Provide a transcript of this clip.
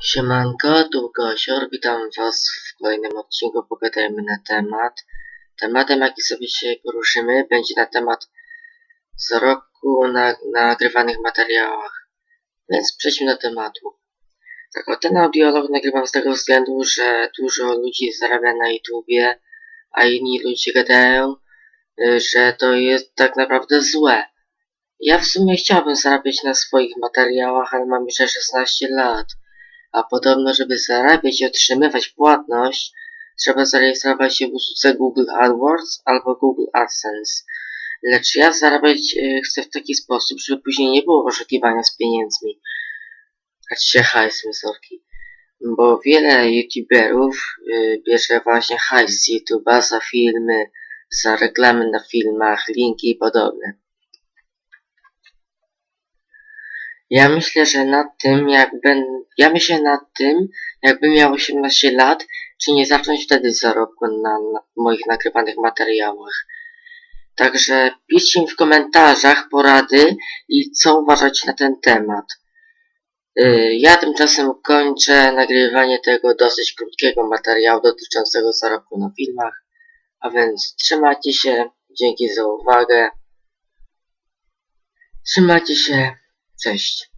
Siemanko, tu Gosior, witam was w kolejnym odcinku, pogadajmy na temat. Tematem jaki sobie dzisiaj poruszymy będzie na temat zarobku na nagrywanych materiałach. Więc przejdźmy do tematu. Tak, o ten audiolog nagrywam z tego względu, że dużo ludzi zarabia na YouTubie, a inni ludzie gadają, y, że to jest tak naprawdę złe. Ja w sumie chciałbym zarabiać na swoich materiałach, ale mam jeszcze 16 lat. A podobno, żeby zarabiać i otrzymywać płatność, trzeba zarejestrować się w usłudze Google AdWords albo Google AdSense. Lecz ja zarabiać y, chcę w taki sposób, żeby później nie było oszukiwania z pieniędzmi. Znaczy hajsem, sorki. Bo wiele youtuberów y, bierze właśnie hajs z YouTube'a za filmy, za reklamy na filmach, linki i podobne. Ja myślę, że nad tym, jak ben... Ja myślę nad tym, jakbym miał 18 lat, czy nie zacząć wtedy zarobku na, na moich nagrywanych materiałach. Także piszcie mi w komentarzach porady i co uważacie na ten temat. Yy, ja tymczasem kończę nagrywanie tego dosyć krótkiego materiału dotyczącego zarobku na filmach. A więc trzymajcie się, dzięki za uwagę. Trzymajcie się, Cześć.